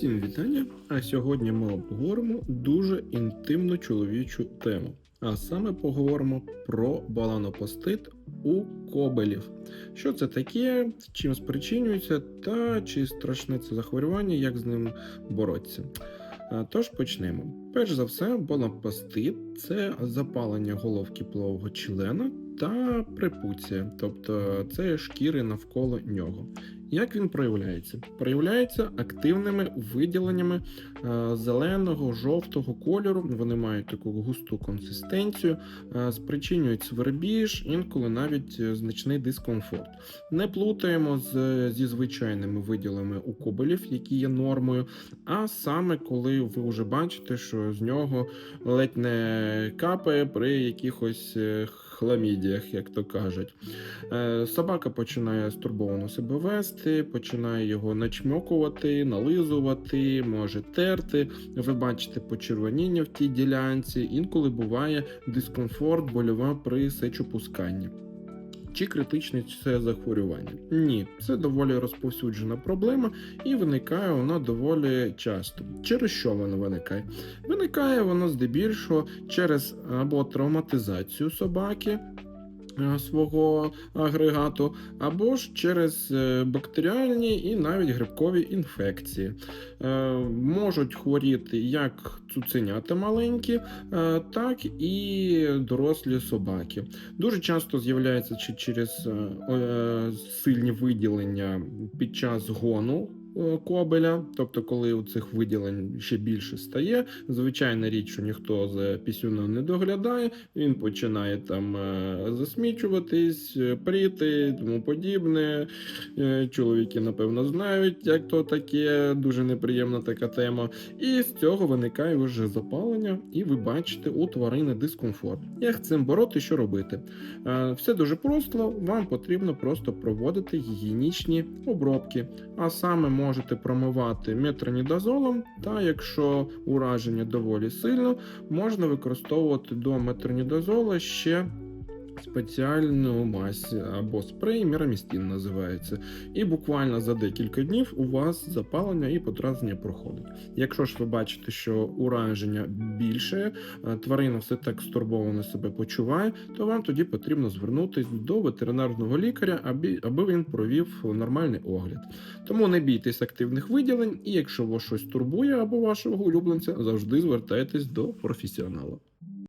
Всім вітання! А сьогодні ми обговоримо дуже інтимну чоловічу тему. А саме поговоримо про баланопостит у кобелів. Що це таке, чим спричинюється, та чи страшне це захворювання, як з ним боротися. Тож почнемо. Перш за все, баланопостит – це запалення головки полового члена та препуція, тобто це шкіри навколо нього. Як він проявляється? Проявляється активними виділеннями е, зеленого, жовтого кольору. Вони мають таку густу консистенцію, е, спричинюють свербіж, інколи навіть е, значний дискомфорт. Не плутаємо з, зі звичайними виділами у кобелів, які є нормою. А саме коли ви вже бачите, що з нього ледь не капає при якихось е, хламідіях, як то кажуть. Е, Собака починає стурбовано себе вести, починає його начмокувати, нализувати, може терти. Ви бачите почервоніння в тій ділянці, інколи буває дискомфорт, больова при сечопусканні. Чи критичне це захворювання? Ні, це доволі розповсюджена проблема, і виникає вона доволі часто. Через що вона виникає? Виникає вона здебільшого через або травматизацію собаки. е, Свого агрегату, або ж через е, бактеріальні і навіть грибкові інфекції. Можуть хворіти як цуценята маленькі, е, так і дорослі собаки. Дуже часто з'являється через е, е, сильні виділення під час гону. Кобеля, тобто, коли у цих виділень ще більше стає, звичайна річ, що ніхто за пісюном не доглядає, він починає там е, засмічуватись, е, пріти, тому подібне. Е, Чоловіки, напевно, знають, як то таке, дуже неприємна така тема. І з цього виникає вже запалення, і ви бачите у тварини дискомфорт. Як цим бороти, що робити? Все дуже просто, вам потрібно просто проводити гігієнічні обробки, а саме можете промивати метронідазолом, та якщо ураження доволі сильно, можна використовувати до метронідазола ще спеціальну мазь або спрей мірамістін називається. І буквально за декілька днів у вас запалення і подразнення проходить. Якщо ж ви бачите, що ураження більше, е, тварина все так стурбовано себе почуває, то вам тоді потрібно звернутися до ветеринарного лікаря, аби, аби він провів нормальний огляд. Тому не бійтесь активних виділень, і якщо вас щось турбує або вашого улюбленця, завжди звертайтесь до професіонала.